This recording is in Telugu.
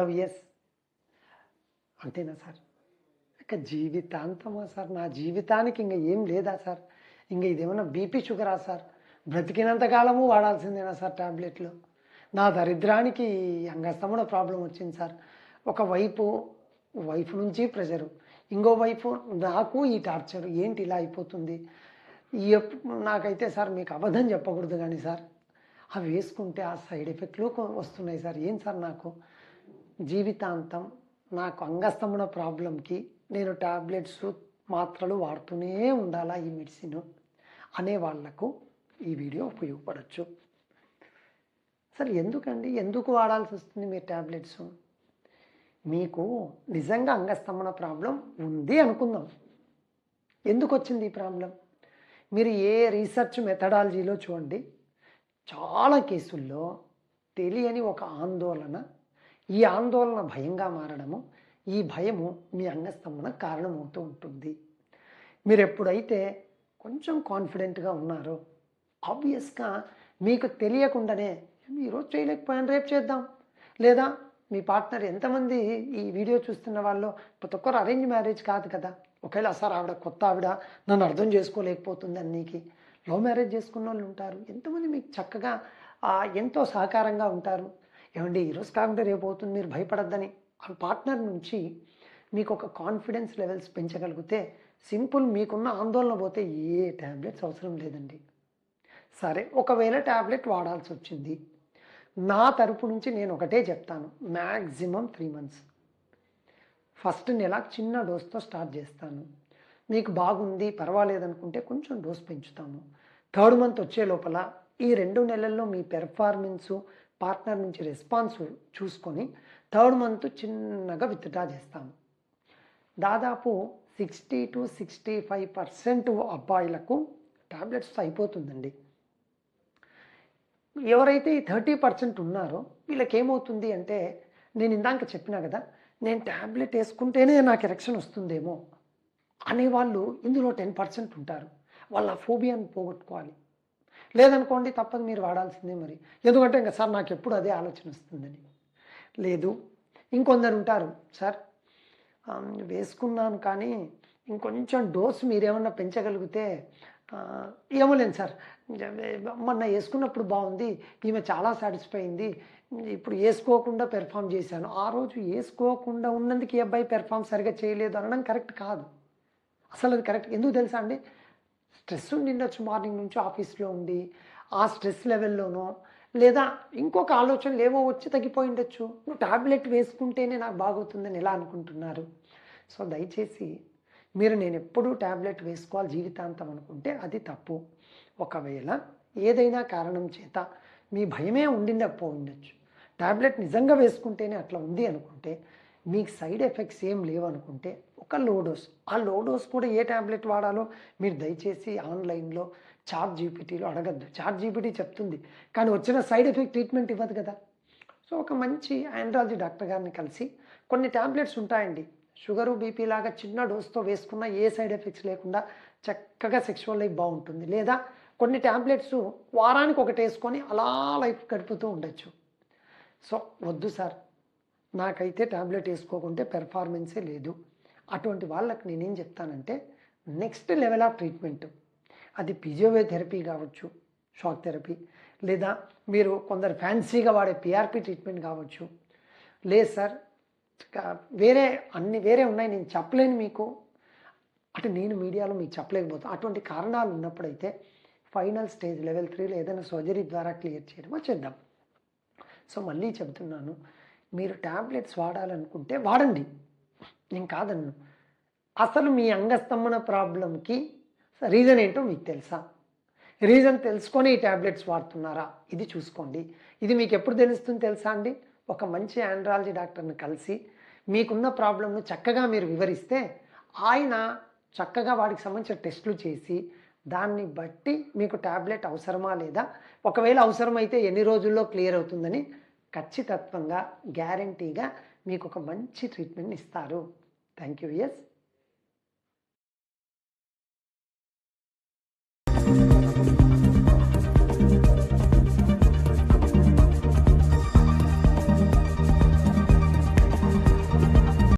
హలో ఎస్ అంతేనా సార్? ఇక జీవితాంతమా సార్? నా జీవితానికి ఇంకా ఏం లేదా సార్? ఇంకా ఇదేమన్నా బీపీ షుగరా సార్? బ్రతికినంత కాలము వాడాల్సిందేనా సార్ టాబ్లెట్లు? నా దరిద్రానికి అంగస్తముడ ప్రాబ్లం వచ్చింది సార్. ఒకవైపు వైఫ్ నుంచి ప్రెషరు. ఇంకో వైపు నాకు ఈ టార్చర్. ఏంటి ఇలా అయిపోతుంది? నాకైతే సార్ మీకు అబద్ధం చెప్పకూడదు కానీ సార్. అవి వేసుకుంటే ఆ సైడ్ ఎఫెక్ట్లు వస్తున్నాయి సార్. ఏం సార్ నాకు? జీవితాంతం నాకు అంగస్తమున ప్రాబ్లంకి నేను ట్యాబ్లెట్స్ మాత్రలు వాడుతూనే ఉండాలా ఈ మెడిసిన్ అనే వాళ్ళకు ఈ వీడియో ఉపయోగపడచ్చు. సరే ఎందుకండి? ఎందుకు వాడాల్సి వస్తుంది మీ ట్యాబ్లెట్స్ మీకు నిజంగా అంగస్తంభన ప్రాబ్లం ఉంది అనుకుందాం. ఎందుకు వచ్చింది ఈ ప్రాబ్లం? మీరు ఏ రీసెర్చ్ మెథడాలజీలో చూడండి చాలా కేసుల్లో తెలియని ఒక ఆందోళన ఈ ఆందోళన భయంగా మారడము ఈ భయము మీ అంగస్తంభన కారణమవుతూ ఉంటుంది. మీరు ఎప్పుడైతే కొంచెం కాన్ఫిడెంట్గా ఉన్నారో ఆబ్వియస్గా మీకు తెలియకుండానే ఈరోజు చేయలేకపోయాను రేపు చేద్దాం. లేదా మీ పార్ట్నర్ ఎంతమంది ఈ వీడియో చూస్తున్న వాళ్ళు ప్రతి ఒక్కరు అరేంజ్ మ్యారేజ్ కాదు కదా ఒకవేళ సార్ ఆవిడ కొత్త ఆవిడ నన్ను అర్థం చేసుకోలేకపోతుంది అని నీకు లవ్ మ్యారేజ్ చేసుకున్న వాళ్ళు ఉంటారు. ఎంతమంది మీకు చక్కగా ఎంతో సహకారంగా ఉంటారు. ఏమండి ఈరోజు కాకుండా రేపు అవుతుంది మీరు భయపడద్దని. ఆ పార్ట్నర్ నుంచి మీకు ఒక కాన్ఫిడెన్స్ లెవెల్స్ పెంచగలిగితే సింపుల్ మీకున్న ఆందోళన పోతే ఏ ట్యాబ్లెట్స్ అవసరం లేదండి. సరే ఒకవేళ ట్యాబ్లెట్ వాడాల్సి వచ్చింది నా తరపు నుంచి నేను ఒకటే చెప్తాను మ్యాక్సిమం త్రీ మంత్స్. ఫస్ట్ నెల చిన్న డోస్తో స్టార్ట్ చేస్తాను. మీకు బాగుంది పర్వాలేదు అనుకుంటే కొంచెం డోస్ పెంచుతాము థర్డ్ మంత్ వచ్చే లోపల ఈ రెండు నెలల్లో మీ పెర్ఫార్మెన్సు పార్ట్నర్ నుంచి రెస్పాన్స్ చూసుకొని థర్డ్ మంత్ చిన్నగా విత్డ్రా చేస్తాము. దాదాపు sixty to sixty five percent అబ్బాయిలకు టాబ్లెట్స్ అయిపోతుందండి. ఎవరైతే ఈ థర్టీ పర్సెంట్ ఉన్నారో వీళ్ళకి ఏమవుతుంది అంటే నేను ఇందాక చెప్పినా కదా నేను ట్యాబ్లెట్ వేసుకుంటేనే నాకు ఎరక్షన్ వస్తుందేమో అనేవాళ్ళు ఇందులో టెన్ పర్సెంట్ ఉంటారు. వాళ్ళ ఫోబియాని పోగొట్టుకోవాలి. లేదనుకోండి తప్పదు మీరు వాడాల్సిందే మరి. ఎందుకంటే ఇంకా సార్ నాకు ఎప్పుడు అదే ఆలోచన వస్తుందని. లేదు ఇంకొందరు ఉంటారు. సార్ వేసుకున్నాను కానీ ఇంకొంచెం డోస్ మీరేమన్నా పెంచగలిగితే ఏమో ఏమోలేను సార్. మొన్న వేసుకున్నప్పుడు బాగుంది ఈమె చాలా సాటిస్ఫై అయింది. ఇప్పుడు వేసుకోకుండా పెర్ఫామ్ చేశాను. ఆ రోజు వేసుకోకుండా ఉన్నందుకు ఈ అబ్బాయి పెర్ఫామ్ సరిగా చేయలేదు అనడం కరెక్ట్ కాదు. అసలు అది కరెక్ట్ ఎందుకు తెలుసా అండి? స్ట్రెస్ ఉండిండొచ్చు మార్నింగ్ నుంచి ఆఫీస్లో ఉండి ఆ స్ట్రెస్ లెవెల్లోనో లేదా ఇంకొక ఆలోచనలు ఏవో వచ్చి తగ్గిపోయి ఉండొచ్చు. నువ్వు టాబ్లెట్ వేసుకుంటేనే నాకు బాగవుతుందని ఎలా అనుకుంటున్నారు? సో దయచేసి మీరు నేను ఎప్పుడూ ట్యాబ్లెట్ వేసుకోవాలి జీవితాంతం అనుకుంటే అది తప్పు. ఒకవేళ ఏదైనా కారణం చేత మీ భయమే ఉండిండకపో ఉండొచ్చు. నిజంగా వేసుకుంటేనే అట్లా ఉంది అనుకుంటే మీకు సైడ్ ఎఫెక్ట్స్ ఏం లేవు అనుకుంటే ఒక లోడోస్ ఆ లోడోస్ కూడా ఏ ట్యాబ్లెట్ వాడాలో మీరు దయచేసి ఆన్లైన్లో చార్ట్ జీపీటీలో అడగద్దు. చార్ట్ జీపీటీ చెప్తుంది కానీ వచ్చిన సైడ్ ఎఫెక్ట్ ట్రీట్మెంట్ ఇవ్వదు కదా. సో ఒక మంచి ఆండ్రాలజీ డాక్టర్ గారిని కలిసి కొన్ని ట్యాబ్లెట్స్ ఉంటాయండి. షుగరు బీపీ లాగా చిన్న డోస్తో వేసుకున్న ఏ సైడ్ ఎఫెక్ట్స్ లేకుండా చక్కగా సెక్షువల్ లైఫ్ బాగుంటుంది. లేదా కొన్ని ట్యాబ్లెట్స్ వారానికి ఒకటి వేసుకొని అలా లైఫ్ గడుపుతూ ఉండొచ్చు. సో వద్దు సార్ నాకైతే ట్యాబ్లెట్ వేసుకోకుంటే పెర్ఫార్మెన్సే లేదు. అటువంటి వాళ్ళకి నేనేం చెప్తానంటే నెక్స్ట్ లెవెల్ ఆఫ్ ట్రీట్మెంట్ అది ఫిజియోథెరపీ కావచ్చు షాక్ థెరపీ లేదా మీరు కొందరు ఫ్యాన్సీగా వాడే పిఆర్పి ట్రీట్మెంట్ కావచ్చు. లేదు సార్ వేరే అన్ని వేరే ఉన్నాయి నేను చెప్పలేను మీకు. అంటే నేను మీడియాలో మీకు చెప్పలేకపోతాను అటువంటి కారణాలు ఉన్నప్పుడైతే ఫైనల్ స్టేజ్ లెవెల్ త్రీలో ఏదైనా సర్జరీ ద్వారా క్లియర్ చేయడమో చేద్దాం. సో మళ్ళీ చెబుతున్నాను మీరు ట్యాబ్లెట్స్ వాడాలనుకుంటే వాడండి. నేను కాదన్ను. అసలు మీ అంగస్తంభన ప్రాబ్లంకి రీజన్ ఏంటో మీకు తెలుసా? రీజన్ తెలుసుకొని ఈ ట్యాబ్లెట్స్ వాడుతున్నారా? ఇది చూసుకోండి. ఇది మీకు ఎప్పుడు తెలుస్తుంది తెలుసా అండి? ఒక మంచి ఆండ్రాలజీ డాక్టర్ని కలిసి మీకున్న ప్రాబ్లంను చక్కగా మీరు వివరిస్తే ఆయన చక్కగా వాడికి సంబంధించిన టెస్టులు చేసి దాన్ని బట్టి మీకు ట్యాబ్లెట్ అవసరమా లేదా? ఒకవేళ అవసరమైతే ఎన్ని రోజుల్లో క్లియర్ అవుతుందని ఖచ్చితత్వంగా గ్యారంటీగా మీకు ఒక మంచి ట్రీట్మెంట్ ఇస్తారు. Thank you yes